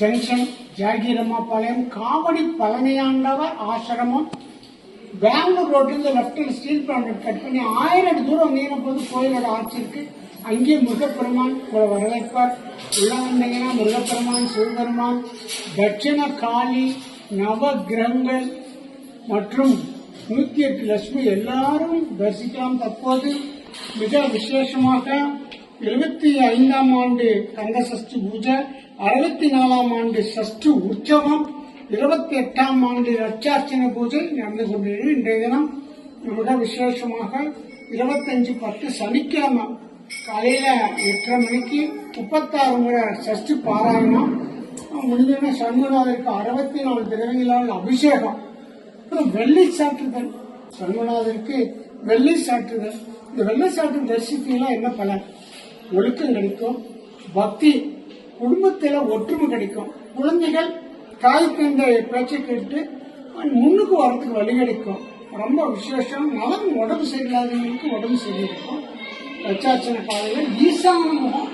Junction ஜாகிரம்மாபாளையம் Kavadi Palaniyandavar ஆசிரமம். பெங்களூர் ரோட்லேருந்து லெஃப்டில் ஸ்டீல் பிளான்ட் கட் பண்ணி ஆயிரம் அடி தூரம் வந்தீங்கன்னா போது கோயிலோட ஆட்சி இருக்கு. அங்கே முருகப்பெருமான் வரவேற்பார். உள்ள வந்தீங்கன்னா முருகப்பெருமான் சிவபெருமான் தட்சிண காளி நவ கிரகங்கள் மற்றும் நூத்தி எட்டு லட்சுமி எல்லாரும் தரிசிக்கலாம் தற்போது. மிக விசேஷமாக எழுபத்தி ஐந்தாம் ஆண்டு கந்த சஷ்டி பூஜை அறுபத்தி நாலாம் ஆண்டு சஷ்டி உற்சவம் இருபத்தி எட்டாம் ஆண்டு லட்சார்ச்சனை பூஜை நடந்து கொண்டிருக்கிறது. இன்றைய தினம் மிக விசேஷமாக இருபத்தஞ்சு பத்து சனிக்கிழமை காலையில எட்டரை மணிக்கு முப்பத்தாறு முறை சஷ்டி பாராயணம். முடிஞ்சோடனே சண்முகநாதருக்கு அறுபத்தி நாலு திரவங்களால் அபிஷேகம். அப்புறம் வெள்ளி சாற்றுதல் சண்முகநாதருக்கு வெள்ளி சாற்றுதல் இந்த வெள்ளை சாற்று தரிசித்தீங்கன்னா என்ன பலன்? ஒழுக்கம் கிடைக்கும். பக்தி குடும்பத்தில் ஒற்றுமை கிடைக்கும். குழந்தைகள் தாய்க்கு இந்த பேச்சை கேட்டு முன்னுக்கு வரத்துக்கு வழி கிடைக்கும். ரொம்ப விசேஷம். நலம் உடம்பு சரியில்லாதவங்களுக்கு உடம்பு சரியிருக்கும் லட்சாச்சன பாதையில் ஈசான முகம்.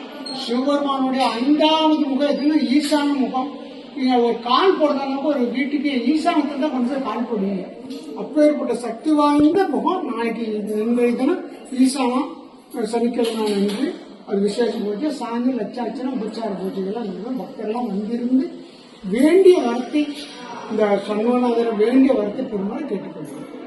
சிவபெருமானுடைய ஐந்தாவது முகம் எதுன்னா ஈசான முகம். நீங்கள் ஒரு கால் போடுறதுனாக்க ஒரு வீட்டுக்கு ஈசானத்தில் தான் கொண்டு போய் கால் போடுவீங்க. அப்பேற்பட்ட சக்தி வாய்ந்த முகம் நாளைக்கு இந்த தினம் ஈசானம் சனிக்கிழமை வந்து அது விசேஷ பூஜை சாயந்தரம் லட்சாட்சணம் உபச்சார பூஜைகள்லாம் நடக்கும் பக்தர்லாம் வந்திருந்து வேண்டிய வரத்தை இந்த சண்முகநாதர் வேண்டிய வரத்தை பெருமாள் கேட்டுக்கொள்கிறோம்